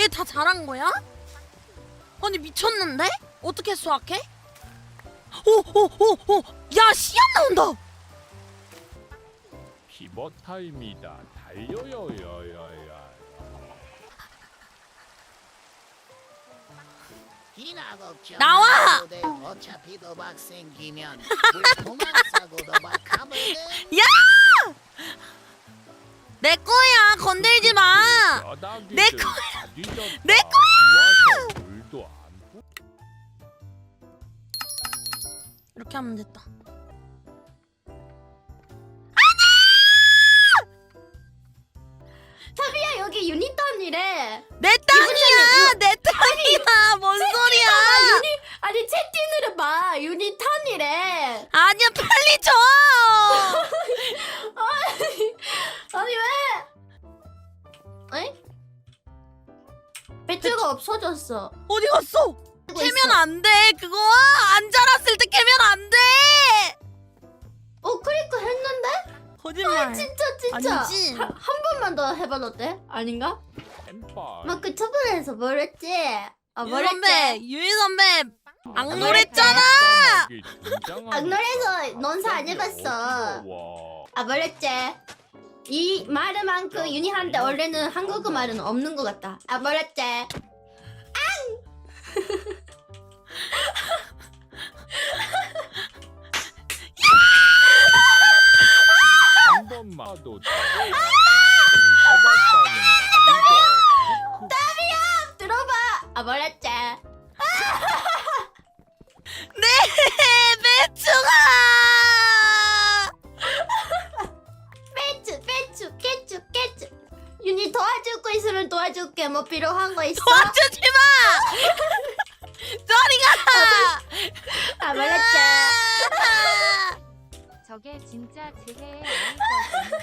얘 다 잘한 거야? 아니 미쳤는데? 어떻게 수학해? 오오오오 야 시험 나온다 피벗 타임이다. 달려요요요요. 기나 걱정 나와! 돼. 어차피 도박 생기면 도박하면은 야! 내 거야 건들지 마내다 뒤졌다. 내 부- 이렇게 하면 됐다. 타비야 여기 유니턴이래. 내 땅이야! 내 땅이야! 뭔 소리야! 아니 채팅으로 봐. 유니턴이래. 아니야 빨리 줘! 아니 왜? 배트가 없어졌어. 어디 갔어 캐면 있어. 안돼 그거 안 자랐을 때 캐면 안 돼 어 크리크 했는데? 거짓말 진짜 진짜. 아니지. 한, 한 번만 더 해봐도 돼? 아닌가? 햄빨. 막그 초반에서 뭐랬지? 아 유희 선배 뭐랬지? 유희 선배 아, 악놀했잖아 악놀해서 논사 안 해봤어. 와. 아 뭐랬지? 이 말만큼 유니한데 원래는 한국어 말은 없는 것 같다. 아 뭐랬지? 한 번만 도 해봤다는 나비야. 들어봐. 아 뭐랬지? 도와줄 거 있으면 도와줄게. 뭐 필요한 거 있어? 도와주지 마 저리가 아 뭐랬지? 저게 진짜 제 아이거든.